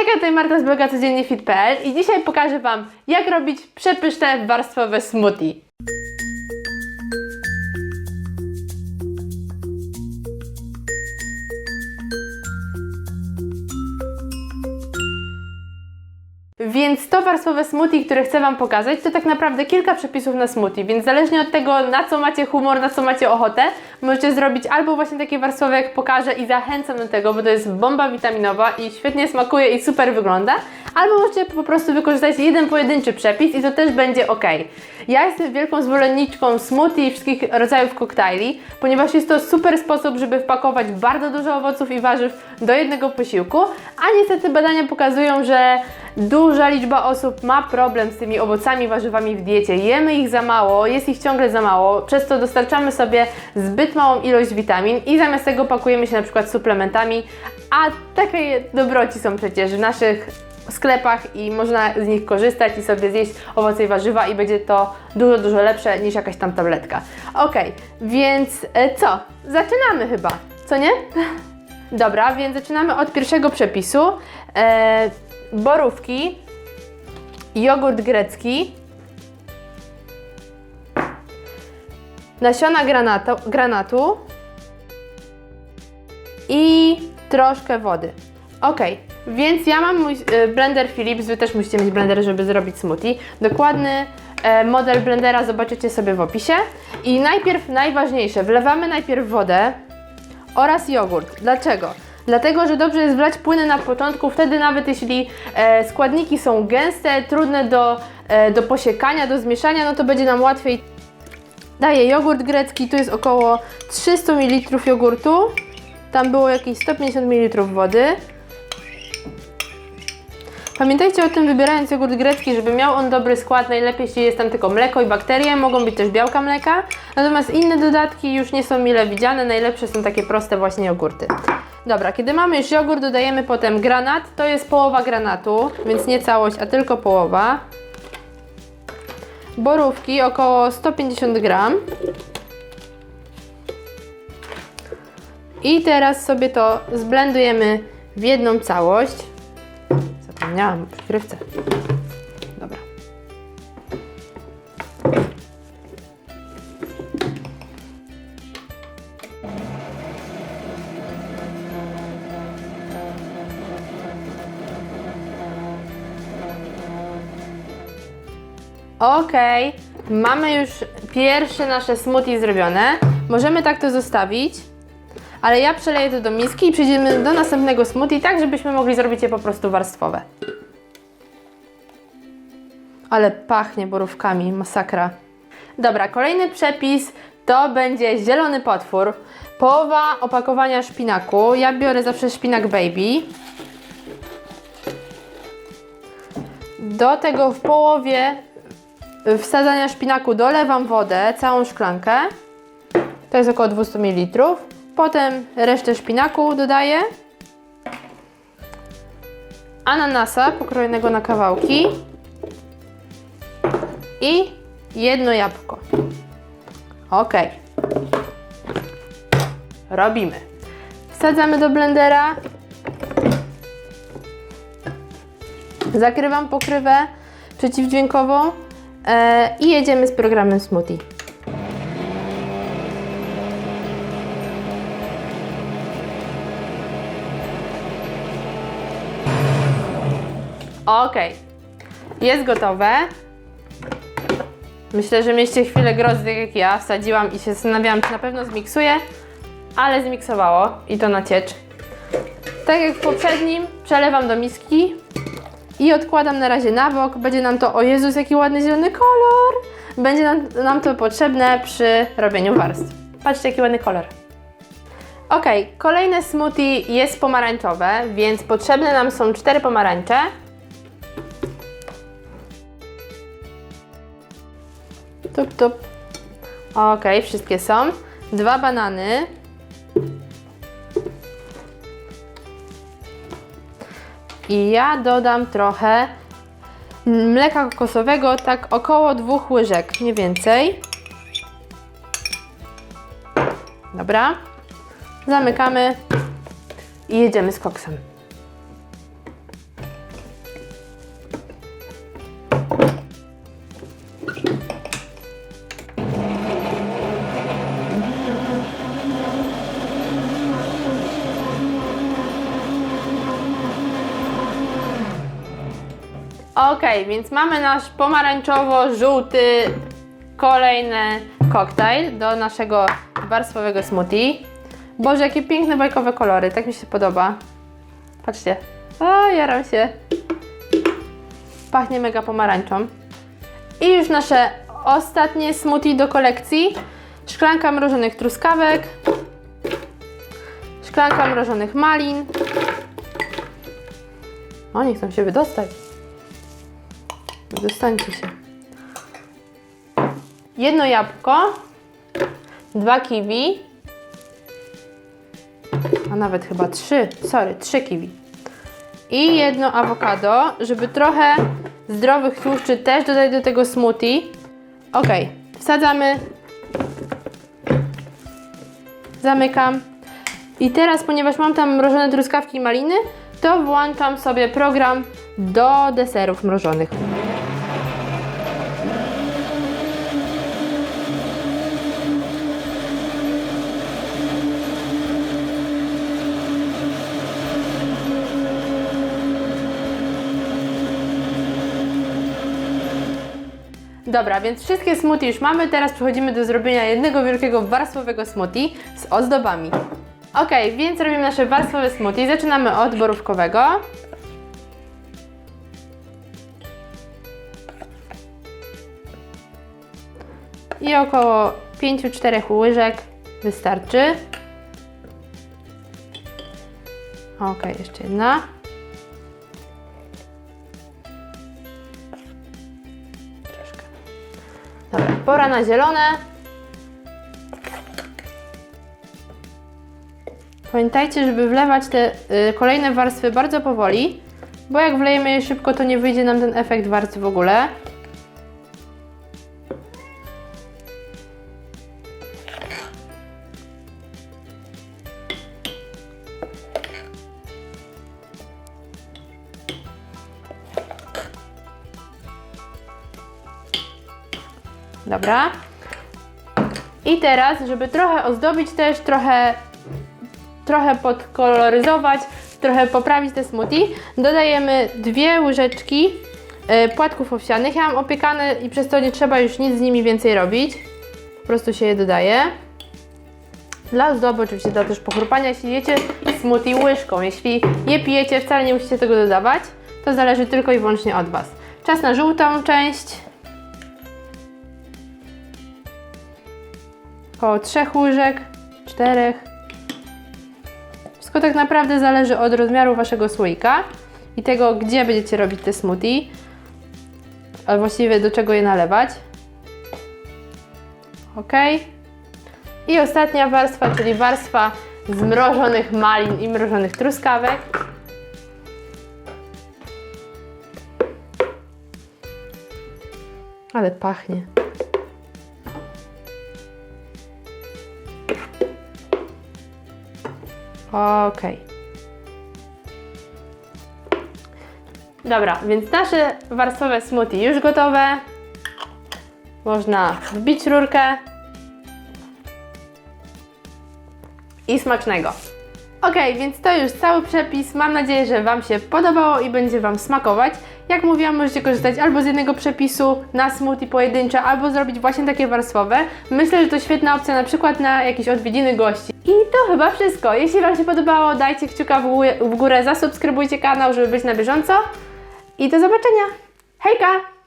Hejka, tutaj Marta z bloga codziennie fit.pl i dzisiaj pokażę Wam, jak robić przepyszne warstwowe smoothie. Więc to warstwowe smoothie, które chcę Wam pokazać, to tak naprawdę kilka przepisów na smoothie, więc zależnie od tego, na co macie humor, na co macie ochotę, możecie zrobić albo właśnie takie warstwowe, jak pokażę i zachęcam do tego, bo to jest bomba witaminowa i świetnie smakuje i super wygląda, albo możecie po prostu wykorzystać jeden pojedynczy przepis i to też będzie ok. Ja jestem wielką zwolenniczką smoothie i wszystkich rodzajów koktajli, ponieważ jest to super sposób, żeby wpakować bardzo dużo owoców i warzyw do jednego posiłku, a niestety badania pokazują, że duża liczba osób ma problem z tymi owocami, warzywami w diecie. Jemy ich za mało, jest ich ciągle za mało, przez to dostarczamy sobie zbyt małą ilość witamin i zamiast tego pakujemy się na przykład suplementami, a takie dobroci są przecież w naszych sklepach i można z nich korzystać i sobie zjeść owoce i warzywa i będzie to dużo, dużo lepsze niż jakaś tam tabletka. Ok, więc e, co? Zaczynamy chyba, co nie? Dobra, więc zaczynamy od pierwszego przepisu. E, borówki, jogurt grecki, nasiona granatu i troszkę wody. Ok, więc ja mam mój e, blender Philips, Wy też musicie mieć blender, żeby zrobić smoothie. Dokładny e, model blendera zobaczycie sobie w opisie. I najpierw najważniejsze, wlewamy najpierw wodę oraz jogurt. Dlaczego? Dlatego, że dobrze jest wlać płyny na początku, wtedy nawet jeśli e, składniki są gęste, trudne do, do posiekania, do zmieszania, no to będzie nam łatwiej. Daję jogurt grecki, tu jest około 300 ml jogurtu, tam było jakieś 150 ml wody. Pamiętajcie o tym wybierając jogurt grecki, żeby miał on dobry skład, najlepiej jeśli jest tam tylko mleko i bakterie, mogą być też białka mleka, natomiast inne dodatki już nie są mile widziane, najlepsze są takie proste właśnie jogurty. Dobra, kiedy mamy już jogurt, dodajemy potem granat, to jest połowa granatu, więc nie całość, a tylko połowa. Borówki około 150 gram. I teraz sobie to zblendujemy w jedną całość. Zapomniałam o przykrywce. Dobra. Okej, mamy już pierwsze nasze smoothie zrobione. Możemy tak to zostawić, ale ja przeleję to do miski i przejdziemy do następnego smoothie, tak żebyśmy mogli zrobić je po prostu warstwowe. Ale pachnie borówkami, masakra. Dobra, kolejny przepis to będzie zielony potwór. Połowa opakowania szpinaku. Ja biorę zawsze szpinak baby. Do tego w połowie wsadzania szpinaku dolewam wodę, całą szklankę. To jest około 200 ml. Potem resztę szpinaku dodaję. Ananasa pokrojonego na kawałki. I jedno jabłko. Ok. Robimy. Wsadzamy do blendera. Zakrywam pokrywę przeciwdźwiękową e, i jedziemy z programem smoothie. Ok, jest gotowe. Myślę, że mieliście chwilę grozy, tak jak ja. Wsadziłam i się zastanawiałam, czy na pewno zmiksuję, ale zmiksowało i to na ciecz. Tak jak w poprzednim, przelewam do miski i odkładam na razie na bok. Będzie nam to, o Jezus, jaki ładny zielony kolor! Będzie nam, nam to potrzebne przy robieniu warstw. Patrzcie, jaki ładny kolor. Ok, kolejne smoothie jest pomarańczowe, więc potrzebne nam są cztery pomarańcze. Tup, tup. Ok, wszystkie są. Dwa banany. I ja dodam trochę mleka kokosowego, tak około dwóch łyżek, nie więcej. Dobra. Zamykamy i jedziemy z koksem. Okej, więc mamy nasz pomarańczowo-żółty kolejny koktajl do naszego warstwowego smoothie. Boże, jakie piękne bajkowe kolory, tak mi się podoba. Patrzcie. O, jaram się. Pachnie mega pomarańczą. I już nasze ostatnie smoothie do kolekcji. Szklanka mrożonych truskawek. Szklanka mrożonych malin. O, nie chcą się wydostać. Wydostańcie się. Jedno jabłko. Dwa kiwi. A nawet chyba trzy. Sorry, trzy kiwi. I jedno awokado, żeby trochę zdrowych tłuszczy też dodać do tego smoothie. Ok, wsadzamy. Zamykam. I teraz, ponieważ mam tam mrożone truskawki i maliny, to włączam sobie program do deserów mrożonych. Dobra, więc wszystkie smoothie już mamy. Teraz przechodzimy do zrobienia jednego wielkiego warstwowego smoothie z ozdobami. Ok, więc robimy nasze warstwowe smoothie. Zaczynamy od borówkowego. I około 5-4 łyżek wystarczy. Ok, jeszcze jedna. Pora na zielone. Pamiętajcie, żeby wlewać te y, kolejne warstwy bardzo powoli, bo jak wlejemy je szybko, to nie wyjdzie nam ten efekt warstw w ogóle. Dobra. I teraz, żeby trochę ozdobić też, trochę trochę podkoloryzować, trochę poprawić te smoothie, dodajemy dwie łyżeczki e, płatków owsianych. Ja mam opiekane i przez to nie trzeba już nic z nimi więcej robić. Po prostu się je dodaje. Dla ozdoby oczywiście dla też pochrupania, jeśli jecie smoothie łyżką. Jeśli je pijecie, wcale nie musicie tego dodawać. To zależy tylko i wyłącznie od Was. Czas na żółtą część. Około trzech łyżek, czterech. Wszystko tak naprawdę zależy od rozmiaru Waszego słoika i tego, gdzie będziecie robić te smoothie, a właściwie do czego je nalewać. Ok. I ostatnia warstwa, czyli warstwa zmrożonych malin i mrożonych truskawek. Ale pachnie. Ok. Dobra, więc nasze warstwowe smoothie już gotowe. Można wbić rurkę. I smacznego. Ok, więc to już cały przepis. Mam nadzieję, że Wam się podobało i będzie Wam smakować. Jak mówiłam, możecie korzystać albo z jednego przepisu na smoothie pojedyncze, albo zrobić właśnie takie warstwowe. Myślę, że to świetna opcja na przykład na jakieś odwiedziny gości. I to chyba wszystko. Jeśli Wam się podobało, dajcie kciuka w górę, zasubskrybujcie kanał, żeby być na bieżąco. I do zobaczenia. Hejka!